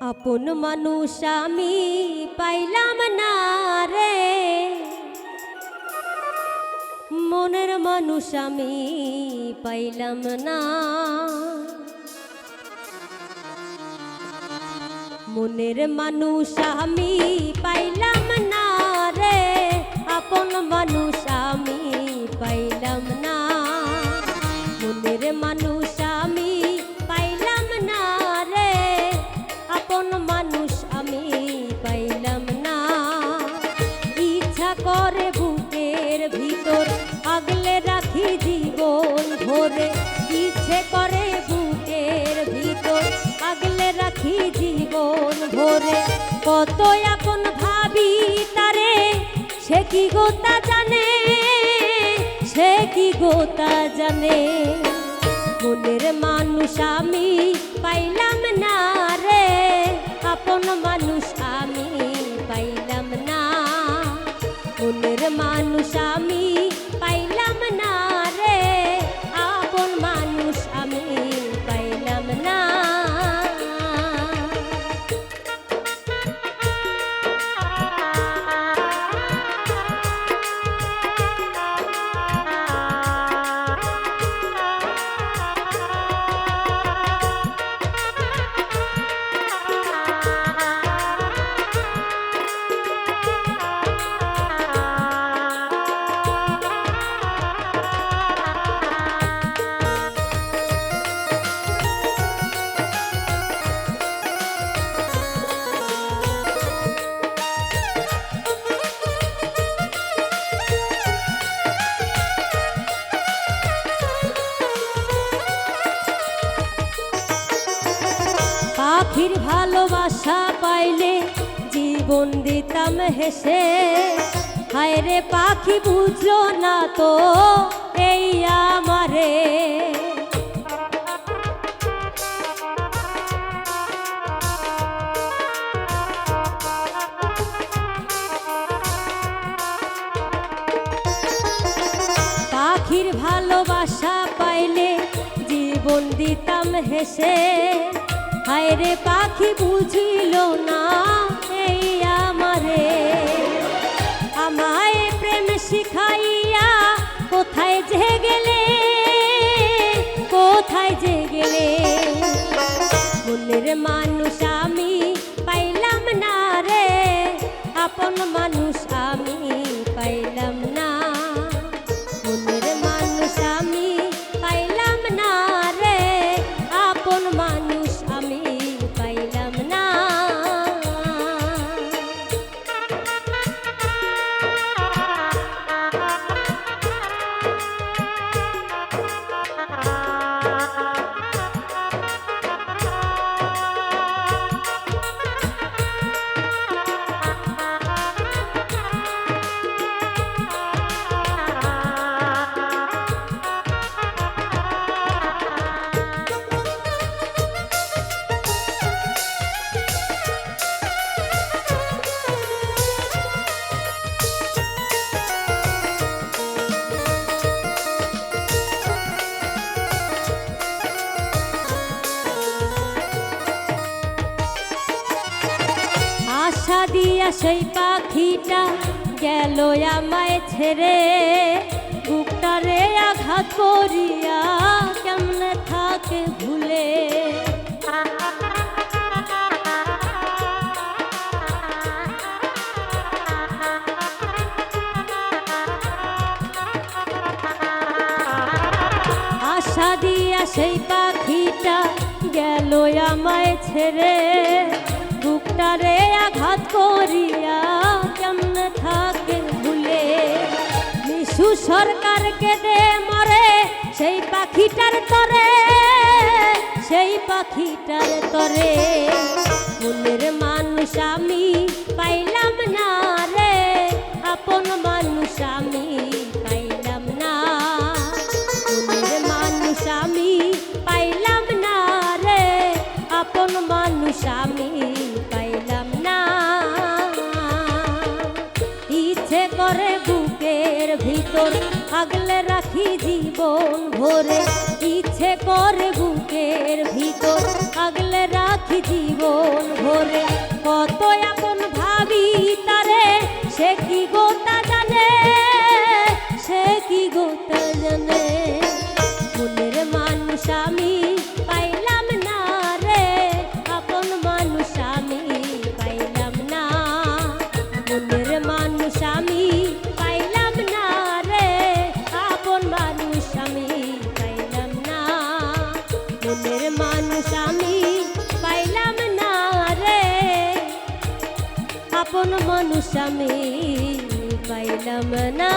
আপন মানুষ আমি পাইলাম না রে। মনের মানুষ আমি পাইলাম না। মনের মানুষ আমি পাইলাম ভরে ইচ্ছে করে বুকের ভিতর আগলে রাখি জীবন ভরে। কত আপন ভাবি তারে, সে কি গোতা জানে? সে কি গোতা জানে? মনের মানুষ আমি পাইলাম না রে, আপন মানুষ আমি পাইলাম না। মনের মানুষ আমি পাখির ভালোবাসা পাইলে জীবন দিতাম হেসে। হায় রে পাখি, বুঝলো না তো এই আমারে। পাখির ভালোবাসা পাইলে জীবন দিতাম হেসে। হায় পাখি বুঝিল না, এই আমারে। আমায় প্রেম শিখাইয়া কোথায় যে গেলে, কোথায় যে গেলে। মানুষ আমি পাইলাম না রে, আপন মানুষ আশা দিয়া সেই পাখিটা গেল আমায় ছেড়ে। বুকটারে আঘাত করিয়া কেমনে থাকে ভুলে। আশা দিয়া সেই পাখিটা গেল আমায় ছেড়ে। বুকটারে আঘাত করিয়া কেমনে থাকে ভুলে? মিশু সরকারকে দে মরে, সেই পাখিটার তরে, সেই পাখিটার তরে। মনের মানুষ আমি পাইলাম না রে, আপন মানুষ আমি তোর আগলে রাখি জীবন ভরে। ইচ্ছে করে বুকের ভিতর আগলে রাখি জীবন ভরে। কত এখন ভাবি তারে, সে কি গোতা জানে? সে কি গোতা জানে? আপন মানুষ আমি পাইলাম না।